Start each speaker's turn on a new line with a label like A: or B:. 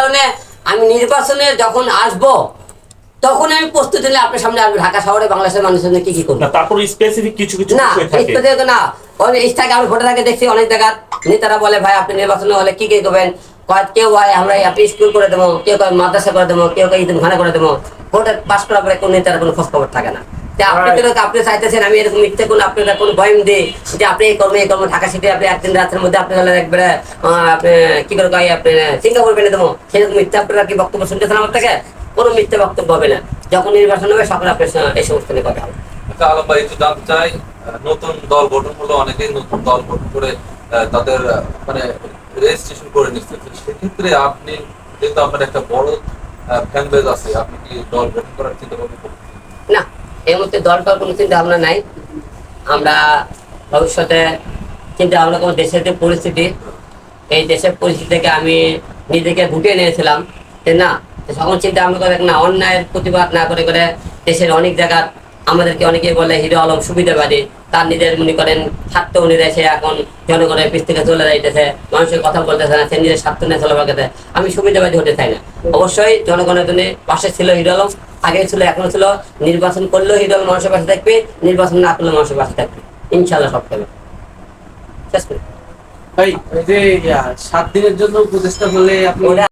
A: কারণে আমি নির্বাচনে যখন আসব তখন আমি প্রস্তুতি নিয়ে আপনার সামনে আসব ঢাকা শহরে বাংলাদেশের মানুষের জন্য কি কি করব।
B: তারপর স্পেসিফিক কিছু কিছু
A: না
B: থাকে।
A: ইত্যাদি না। অনেক ইস্তাকে আমি ভোটার আগে দেখছি অনেক জায়গা নেতারা বলে ভাই আপনি নির্বাচনে হলে কি কি করবেন? কেউ হয় আমরা আপনি স্কুল করে দেবো কেউ কয় মাদ্রাসা করে দেবো কেউ কয় ইতিমখানা করে দেবো। ভোটার পাস করার পরে কোন নেতার কোনো খোঁজ খবর থাকে না। আপনি
B: Right.
A: তো আপনি চাইতেছেন আমি এরকম মিথ্যে কোন আপনার কোন ভয়ম দিই। যে আপনি এই কর্ম এই কর্ম ঢাকা সিটি আপনি একদিন রাতের মধ্যে আপনি একবারে আপনি কি করে কয় আপনি সিঙ্গাপুর বেনে দেবো। সেরকম মিথ্যা আপনারা কি বক্তব্য শুনতেছেন আমার থেকে কোনো মিথ্যে বক্তব্য হবে না। যখন নির্বাচন হবে সকলে আপনার এই সমস্ত নিয়ে কথা হবে।
C: আলম ভাই একটু জানতে চাই নতুন দল গঠন হলো অনেকেই নতুন দল গঠন করে তাদের মানে রেজিস্ট্রেশন করে নিচ্ছে। সেক্ষেত্রে আপনি যেহেতু আপনার একটা বড় ফ্যান বেজ আছে আপনি কি দল গঠন করার চিন্তা ভাবনা
A: না এই মুহূর্তে দরকার কোনো চিন্তা ভাবনা নাই। আমরা ভবিষ্যতে চিন্তা ভাবনা কোনো দেশের যে পরিস্থিতি। এই দেশের পরিস্থিতি থেকে আমি নিজেকে গুটিয়ে নিয়েছিলাম যে না সকল চিন্তা ভাবনা করে না, অন্যায়ের প্রতিবাদ না করে করে দেশের অনেক জায়গা আমাদেরকে অনেকে বলে হিরো আলম সুবিধাবাদী। তার নিজের মনে করেন, স্বার্থ অনুযায়ী সে এখন জনগণের পিছ থেকে চলে যাইতেছে, মানুষের কথা বলতেছে না, সে নিজের স্বার্থ নিয়ে চলে আমি সুবিধাবাদী হতে চাই না। অবশ্যই জনগণের জন্য পাশে ছিল হিরো আলম। আগে ছিল এখন ছিল নির্বাচন করলেও আলম মানুষের পাশে থাকবে নির্বাচন না করলে মানুষের পাশে থাকবে। ইনশাল্লাহ সব হবে। শেষ করি।
D: এই যে সাত দিনের জন্য উপদেষ্টা বলে আপনি